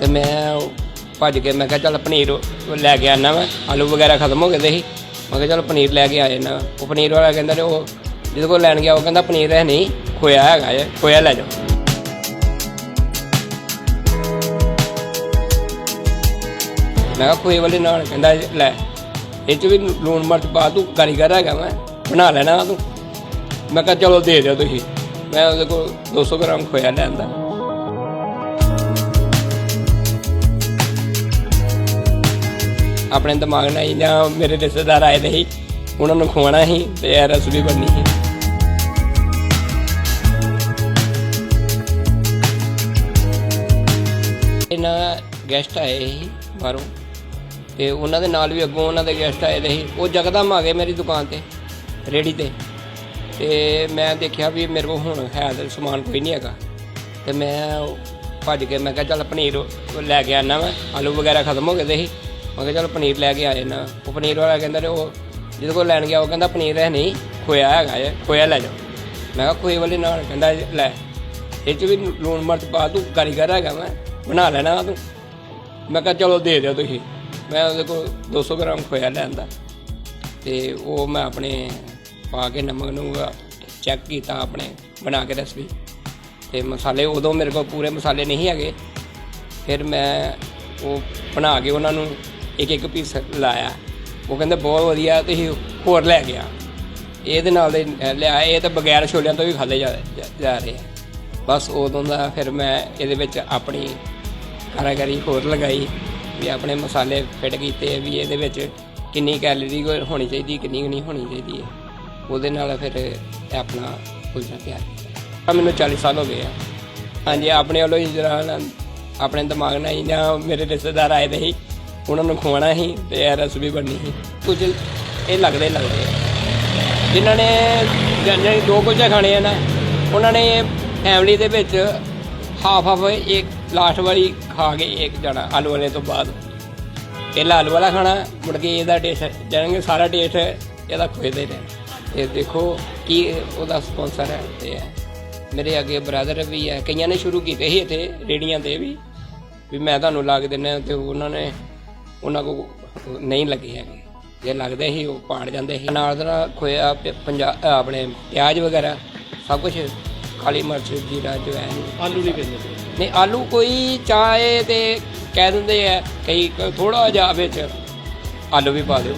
ਤੇ ਮੈਂ ਉਹ ਭੱਜ ਕੇ, ਮੈਂ ਕਿਹਾ ਚੱਲ ਪਨੀਰ ਲੈ ਕੇ ਆਣਾ ਮੈਂ ਆਲੂ ਵਗੈਰਾ ਖਤਮ ਹੋ ਗਏ ਦੇ ਸੀ। ਮੈਂ ਕਿਹਾ ਚੱਲ ਪਨੀਰ ਲੈ ਕੇ ਆ ਜਾਣਾ ਉਹ ਪਨੀਰ ਵਾਲਾ ਕਹਿੰਦਾ ਤੇ ਉਹ ਜਿਹਦੇ ਕੋਲ ਲੈਣ ਗਿਆ, ਉਹ ਕਹਿੰਦਾ ਪਨੀਰ ਹੈ ਨਹੀਂ, ਖੋਇਆ ਹੈਗਾ ਜੇ, ਖੋਇਆ ਲੈ ਜਾਓ। ਮੈਂ ਕਿਹਾ ਖੋਏ ਵਾਲੇ ਨਾਲ ਕਹਿੰਦਾ ਲੈ, ਇਹ ਚ ਵੀ ਲੂਣ ਮਿਰਚ ਪਾ, ਤੂੰ ਕਾਰੀਗਰ ਹੈਗਾ ਮੈਂ ਬਣਾ ਲੈਣਾ ਤੂੰ। ਮੈਂ ਕਿਹਾ ਚਲੋ ਦੇ ਦਿਓ ਤੁਸੀਂ। ਮੈਂ ਉਹਦੇ ਕੋਲ 200 ਗ੍ਰਾਮ ਖੋਇਆ ਲੈਂਦਾ। ਆਪਣੇ ਦਿਮਾਗ ਨਾਲ ਹੀ ਜਾਂ ਮੇਰੇ ਰਿਸ਼ਤੇਦਾਰ ਆਏ ਦੇ ਸੀ ਉਹਨਾਂ ਨੂੰ ਖਵਾਉਣਾ ਸੀ ਤੇ ਇਹ ਰਸ ਬਣਨੀ ਸੀ ਇਹਨਾਂ ਗੈਸਟ ਆਏ ਸੀ ਬਾਹਰੋਂ ਤੇ ਉਹਨਾਂ ਦੇ ਨਾਲ ਵੀ ਅੱਗੋਂ ਉਹਨਾਂ ਦੇ ਗੈਸਟ ਆਏ ਦੇ ਸੀ ਉਹ ਜਗਦਮ ਆ ਗਏ ਮੇਰੀ ਦੁਕਾਨ ਤੇ ਰੇੜੀ ਤੇ। ਤੇ ਮੈਂ ਦੇਖਿਆ ਵੀ ਮੇਰੇ ਕੋਲ ਹੁਣ ਹੈ ਤੇ ਸਮਾਨ ਕੋਈ ਨਹੀਂ ਹੈਗਾ। ਤੇ ਮੈਂ ਭੱਜ ਕੇ ਮੈਂ ਕਿਹਾ ਚੱਲ ਪਨੀਰ ਲੈ ਕੇ ਆਣਾ ਮੈਂ ਆਲੂ ਵਗੈਰਾ ਖਤਮ ਹੋ ਗਏ ਦੇ ਸੀ ਮੈਂ ਕਿਹਾ ਚੱਲ ਪਨੀਰ ਲੈ ਕੇ ਆ ਜਾਣਾ ਉਹ ਪਨੀਰ ਵਾਲਾ ਕਹਿੰਦਾ ਤੇ ਉਹ ਜਿਹਦੇ ਕੋਲ ਲੈਣ ਗਿਆ, ਉਹ ਕਹਿੰਦਾ ਪਨੀਰ ਹੈ ਨਹੀਂ, ਖੋਇਆ ਹੈਗਾ ਜੇ ਖੋਇਆ ਲੈ ਜਾਓ। ਮੈਂ ਕਿਹਾ ਖੋਏ ਵਾਲੇ ਨਾਲ, ਕਹਿੰਦਾ ਲੈ। ਇਹ ਚ ਵੀ ਲੂਣ ਮਿਰਚ ਪਾ ਤੂੰ, ਕਾਰੀਗਰ ਹੈਗਾ ਮੈਂ, ਬਣਾ ਲੈਣਾ ਤੂੰ। ਮੈਂ ਕਿਹਾ ਚਲੋ ਦੇ ਦਿਓ ਤੁਸੀਂ। ਮੈਂ ਉਹਦੇ ਕੋਲ 200 ਗ੍ਰਾਮ ਖੋਇਆ ਲੈਂਦਾ ਤੇ ਉਹ ਮੈਂ ਆਪਣੇ ਪਾ ਕੇ ਨਮਕ ਨੂੰ ਚੈੱਕ ਕੀਤਾ ਆਪਣੇ, ਬਣਾ ਕੇ ਰੈਸਪੀ। ਤੇ ਮਸਾਲੇ ਉਦੋਂ ਮੇਰੇ ਕੋਲ ਪੂਰੇ ਮਸਾਲੇ ਨਹੀਂ ਹੈਗੇ। ਫਿਰ ਮੈਂ ਉਹ ਬਣਾ ਕੇ ਉਹਨਾਂ ਨੂੰ ਇੱਕ ਇੱਕ ਪੀਸ ਲਾਇਆ। ਉਹ ਕਹਿੰਦੇ, ਬਹੁਤ ਵਧੀਆ, ਤੁਸੀਂ ਹੋਰ ਲੈ ਗਿਆ ਇਹਦੇ ਨਾਲ ਦੇ ਲਿਆ, ਇਹ ਤਾਂ ਬਗੈਰ ਛੋਲਿਆਂ ਤੋਂ ਵੀ ਖਾਦੇ ਜਾ ਜਾ- ਰਹੇ ਬਸ ਉਦੋਂ ਦਾ ਫਿਰ ਮੈਂ ਇਹਦੇ ਵਿੱਚ ਆਪਣੀ ਕਾਰਾਗਰੀ ਹੋਰ ਲਗਾਈ ਵੀ ਆਪਣੇ ਮਸਾਲੇ ਫਿੱਟ ਕੀਤੇ ਵੀ ਇਹਦੇ ਵਿੱਚ ਕਿੰਨੀ ਕੈਲਰੀ ਹੋਣੀ ਚਾਹੀਦੀ, ਕਿੰਨੀ ਨਹੀਂ ਹੋਣੀ ਚਾਹੀਦੀ ਹੈ ਉਹਦੇ ਨਾਲ ਫਿਰ ਆਪਣਾ ਕੁਲਚਾ ਤਿਆਰ ਕੀਤਾ। ਮੈਨੂੰ 40 ਸਾਲ ਹੋ ਗਏ ਆ। ਹਾਂਜੀ, ਆਪਣੇ ਵੱਲੋਂ ਹੀ ਜਿਹੜਾ ਆਪਣੇ ਦਿਮਾਗ ਨਾਲ ਹੀ ਜਾਂ ਮੇਰੇ ਰਿਸ਼ਤੇਦਾਰ ਆਏ ਦੇ ਸੀ ਉਹਨਾਂ ਨੂੰ ਖਵਾਉਣਾ ਸੀ ਤੇ ਇਹ ਰੈਸਪੀ ਬਣਨੀ ਸੀ। ਕੁਝ ਇਹ ਲੱਗਦੇ ਹੀ ਲੱਗਦੇ ਆ। ਜਿਨ੍ਹਾਂ ਨੇ ਜਿਹੜੇ ਦੋ ਕੁਝ ਖਾਣੇ ਆ ਨਾ, ਉਹਨਾਂ ਨੇ ਫੈਮਿਲੀ ਦੇ ਵਿੱਚ ਹਾਫ ਹਾਫ ਇੱਕ ਲਾਸਟ ਵਾਲੀ ਖਾ ਕੇ ਇੱਕ ਜਣਾ, ਆਲੂ ਵਾਲੇ ਤੋਂ ਬਾਅਦ। ਪਹਿਲਾਂ ਆਲੂ ਵਾਲਾ ਖਾਣਾ, ਮੁੜ ਕੇ ਇਹਦਾ ਟੇਸਟ ਜਾਣਗੇ ਸਾਰਾ ਟੇਸਟ ਇਹਦਾ ਖੋਏ ਨੇ। ਤੇ ਦੇਖੋ ਕੀ ਉਹਦਾ ਸਪਾਂਸਰ ਹੈ ਤੇ ਮੇਰੇ ਅੱਗੇ ਬ੍ਰਦਰ ਵੀ ਹੈ, ਕਈਆਂ ਨੇ ਸ਼ੁਰੂ ਕੀਤੇ ਸੀ ਇੱਥੇ ਰੇੜੀਆਂ ਤੇ ਵੀ। ਵੀ ਮੈਂ ਤੁਹਾਨੂੰ ਲਾ ਕੇ ਦਿੰਦਾ ਤੇ ਉਹਨਾਂ ਨੇ ਉਹਨਾਂ ਕੋ ਨਹੀਂ ਲੱਗੇ ਹੈਗੇ। ਜੇ ਲੱਗਦੇ ਸੀ ਉਹ ਪਾੜ ਜਾਂਦੇ ਸੀ। ਨਾਲ ਦਾ ਖੋਇਆ ਪੰਜਾਬ ਆਪਣੇ ਪਿਆਜ਼ ਵਗੈਰਾ ਸਭ ਕੁਝ ਕਾਲੀ ਮਿਰਚ ਜੀਰਾ ਜਵੈਨ ਆਲੂ ਨਹੀਂ ਪੈਂਦੇ ਨਹੀਂ ਆਲੂ ਕੋਈ ਚਾਹੇ ਤੇ ਕਹਿ ਦਿੰਦੇ ਆ ਕਈ ਥੋੜਾ ਜਿਹਾ ਵਿੱਚ ਆਲੂ ਵੀ ਪਾ ਦਿਓ।